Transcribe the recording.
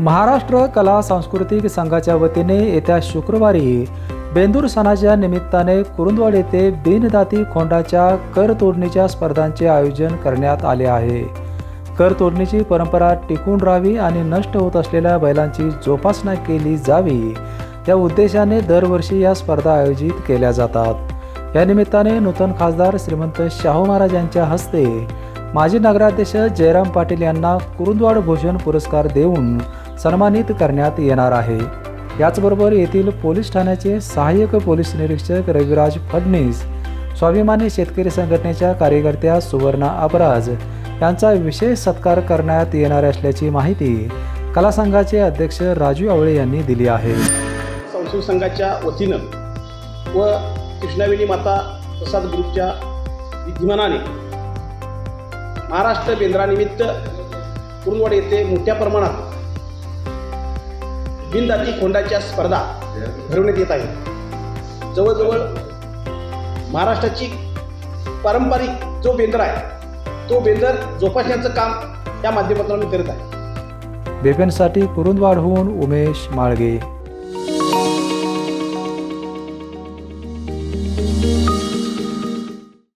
महाराष्ट्र कला सांस्कृतिक संघाच्या वतीने येत्या शुक्रवारी बेंदूर सणाच्या निमित्ताने कुरुंदवाड येथे बिनदाती खोंडाच्या कर तोडणीच्या स्पर्धांचे आयोजन करण्यात आले आहे. कर तोडणीची परंपरा टिकून राहावी आणि नष्ट होत असलेल्या बैलांची जोपासना केली जावी या उद्देशाने दरवर्षी या स्पर्धा आयोजित केल्या जातात. या निमित्ताने नूतन खासदार श्रीमंत शाहू महाराज यांच्या हस्ते माजी नगराध्यक्ष जयराम पाटील यांना कुरुंदवाड भूषण पुरस्कार देऊन सन्मानित करण्यात येणार आहे. याचबरोबर येथील पोलीस ठाण्याचे सहाय्यक पोलीस निरीक्षक रविराज फडणीस स्वाभिमानी शेतकरी संघटनेच्या कार्यकर्त्या सुवर्णा अपराज यांचा विशेष सत्कार करण्यात येणार असल्याची माहिती कला संघाचे अध्यक्ष राजू आवळे यांनी दिली आहे. संस्कृत संघाच्या वतीनं व कृष्णावेणी माता प्रसाद ग्रुपच्या विद्यमानाने महाराष्ट्र बेंद्रानिमित्त कुरुंदवाड येथे मोठ्या प्रमाणात बिनदाती खोंडाच्या स्पर्धा भरवण्यात येत आहे जवळजवळ महाराष्ट्राची पारंपरिक जो बेंदर आहे तो बेंदर जोपासण्याचं काम या माध्यमातून आम्ही करत आहे. बेबेनसाठी कुरुंदवाडहून उमेश माळगे.